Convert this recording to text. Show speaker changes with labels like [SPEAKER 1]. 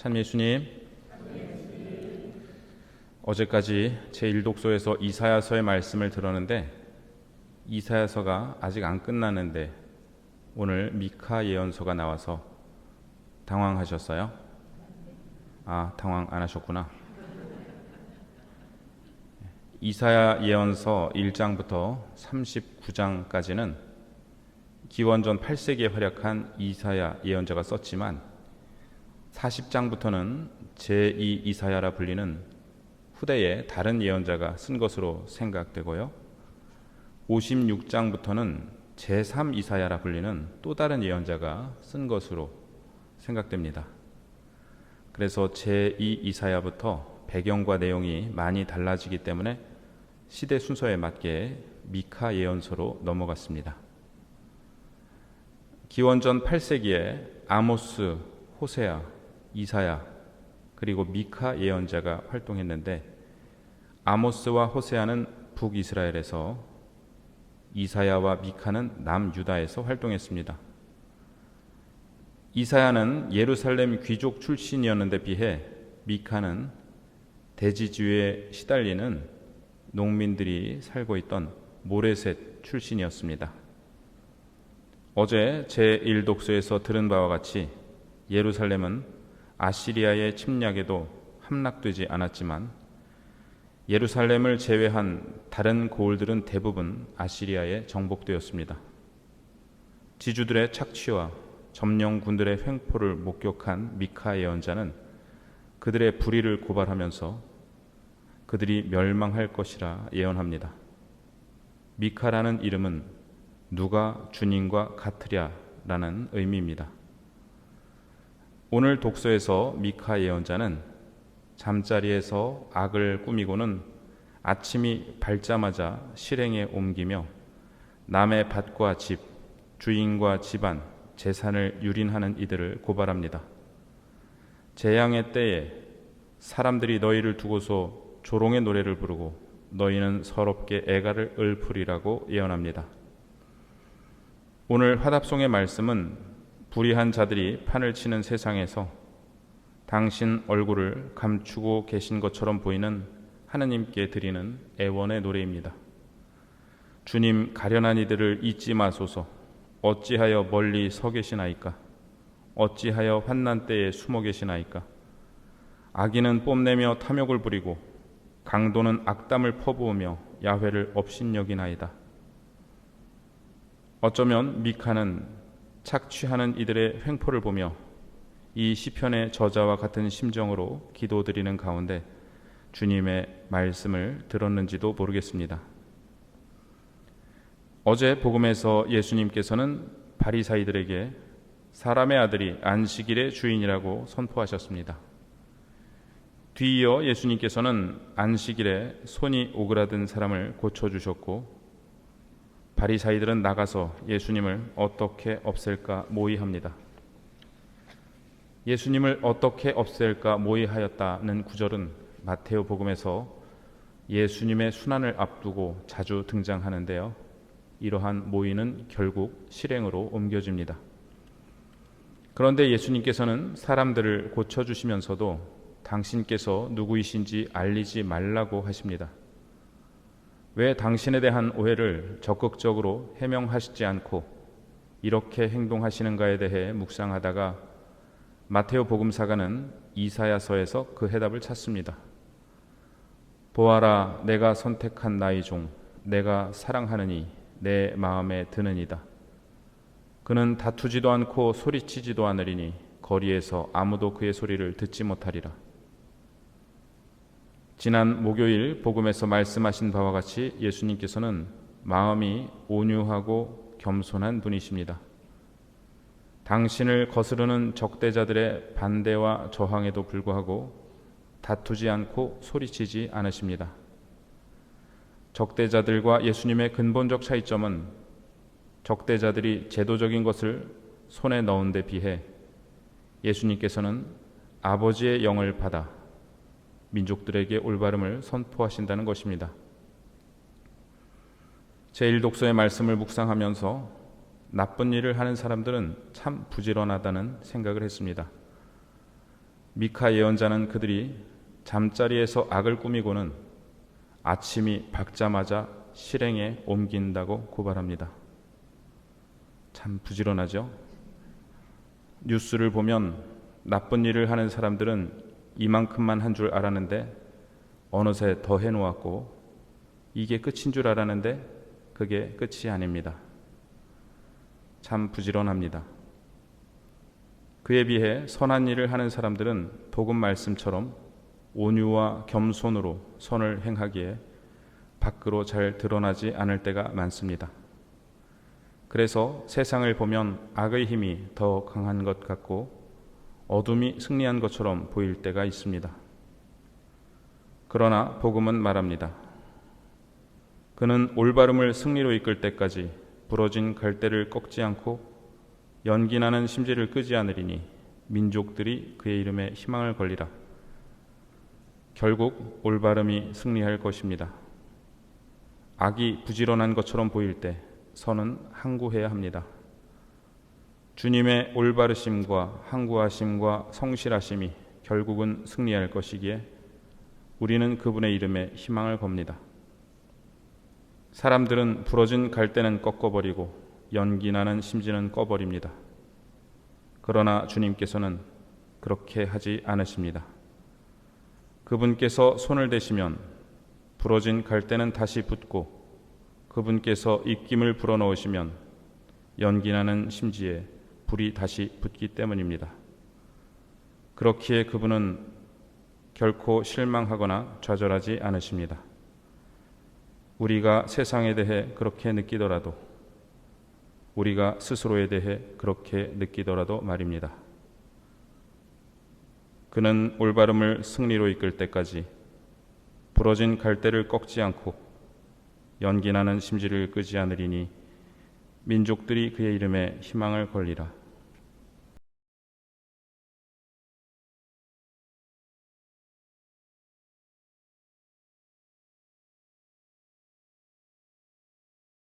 [SPEAKER 1] 참 예수님. 어제까지 제1독서에서 이사야서의 말씀을 들었는데 이사야서가 아직 안 끝났는데 오늘 미카 예언서가 나와서 당황하셨어요? 아, 당황 안 하셨구나. 이사야 예언서 1장부터 39장까지는 기원전 8세기에 활약한 이사야 예언자가 썼지만 40장부터는 제2 이사야라 불리는 후대의 다른 예언자가 쓴 것으로 생각되고요. 56장부터는 제3 이사야라 불리는 또 다른 예언자가 쓴 것으로 생각됩니다. 그래서 제2 이사야부터 배경과 내용이 많이 달라지기 때문에 시대 순서에 맞게 미카 예언서로 넘어갔습니다. 기원전 8세기에 아모스, 호세아, 이사야 그리고 미카 예언자가 활동했는데 아모스와 호세아는 북이스라엘에서 이사야와 미카는 남유다에서 활동했습니다. 이사야는 예루살렘 귀족 출신이었는데 비해 미카는 대지주에 시달리는 농민들이 살고 있던 모레셋 출신이었습니다. 어제 제1독서에서 들은 바와 같이 예루살렘은 아시리아의 침략에도 함락되지 않았지만 예루살렘을 제외한 다른 고을들은 대부분 아시리아에 정복되었습니다. 지주들의 착취와 점령군들의 횡포를 목격한 미카 예언자는 그들의 불의를 고발하면서 그들이 멸망할 것이라 예언합니다. 미카라는 이름은 누가 주님과 같으랴라는 의미입니다. 오늘 독서에서 미카 예언자는 잠자리에서 악을 꾸미고는 아침이 밝자마자 실행에 옮기며 남의 밭과 집, 주인과 집안, 재산을 유린하는 이들을 고발합니다. 재앙의 때에 사람들이 너희를 두고서 조롱의 노래를 부르고 너희는 서럽게 애가를 읊으리라고 예언합니다. 오늘 화답송의 말씀은 불의한 자들이 판을 치는 세상에서 당신 얼굴을 감추고 계신 것처럼 보이는 하느님께 드리는 애원의 노래입니다. 주님 가련한 이들을 잊지 마소서. 어찌하여 멀리 서 계시나이까? 어찌하여 환난 때에 숨어 계시나이까? 악인은 뽐내며 탐욕을 부리고 강도는 악담을 퍼부으며 야훼를 업신여기나이다. 어쩌면 미카는 착취하는 이들의 횡포를 보며 이 시편의 저자와 같은 심정으로 기도드리는 가운데 주님의 말씀을 들었는지도 모르겠습니다. 어제 복음에서 예수님께서는 바리사이들에게 사람의 아들이 안식일의 주인이라고 선포하셨습니다. 뒤이어 예수님께서는 안식일에 손이 오그라든 사람을 고쳐 주셨고 바리사이들은 나가서 예수님을 어떻게 없앨까 모의합니다. 예수님을 어떻게 없앨까 모의하였다는 구절은 마테오 복음에서 예수님의 순환을 앞두고 자주 등장하는데요. 이러한 모의는 결국 실행으로 옮겨집니다. 그런데 예수님께서는 사람들을 고쳐주시면서도 당신께서 누구이신지 알리지 말라고 하십니다. 왜 당신에 대한 오해를 적극적으로 해명하시지 않고 이렇게 행동하시는가에 대해 묵상하다가 마테오 복음사가는 이사야서에서 그 해답을 찾습니다. 보아라, 내가 선택한 나의 종, 내가 사랑하느니 내 마음에 드느니다. 그는 다투지도 않고 소리치지도 않으리니 거리에서 아무도 그의 소리를 듣지 못하리라. 지난 목요일 복음에서 말씀하신 바와 같이 예수님께서는 마음이 온유하고 겸손한 분이십니다. 당신을 거스르는 적대자들의 반대와 저항에도 불구하고 다투지 않고 소리치지 않으십니다. 적대자들과 예수님의 근본적 차이점은 적대자들이 제도적인 것을 손에 넣은 데 비해 예수님께서는 아버지의 영을 받아 민족들에게 올바름을 선포하신다는 것입니다. 제1독서의 말씀을 묵상하면서 나쁜 일을 하는 사람들은 참 부지런하다는 생각을 했습니다. 미카 예언자는 그들이 잠자리에서 악을 꾸미고는 아침이 밝자마자 실행에 옮긴다고 고발합니다. 참 부지런하죠? 뉴스를 보면 나쁜 일을 하는 사람들은 이만큼만 한 줄 알았는데 어느새 더 해놓았고 이게 끝인 줄 알았는데 그게 끝이 아닙니다. 참 부지런합니다. 그에 비해 선한 일을 하는 사람들은 복음 말씀처럼 온유와 겸손으로 선을 행하기에 밖으로 잘 드러나지 않을 때가 많습니다. 그래서 세상을 보면 악의 힘이 더 강한 것 같고 어둠이 승리한 것처럼 보일 때가 있습니다. 그러나 복음은 말합니다. 그는 올바름을 승리로 이끌 때까지 부러진 갈대를 꺾지 않고 연기나는 심지를 끄지 않으리니 민족들이 그의 이름에 희망을 걸리라. 결국 올바름이 승리할 것입니다. 악이 부지런한 것처럼 보일 때 선은 항구해야 합니다. 주님의 올바르심과 항구하심과 성실하심이 결국은 승리할 것이기에 우리는 그분의 이름에 희망을 겁니다. 사람들은 부러진 갈대는 꺾어버리고 연기 나는 심지는 꺼버립니다. 그러나 주님께서는 그렇게 하지 않으십니다. 그분께서 손을 대시면 부러진 갈대는 다시 붙고 그분께서 입김을 불어넣으시면 연기나는 심지에 불이 다시 붙기 때문입니다. 그렇기에 그분은 결코 실망하거나 좌절하지 않으십니다. 우리가 세상에 대해 그렇게 느끼더라도 우리가 스스로에 대해 그렇게 느끼더라도 말입니다. 그는 올바름을 승리로 이끌 때까지 부러진 갈대를 꺾지 않고 연기나는 심지를 끄지 않으리니 민족들이 그의 이름에 희망을 걸리라.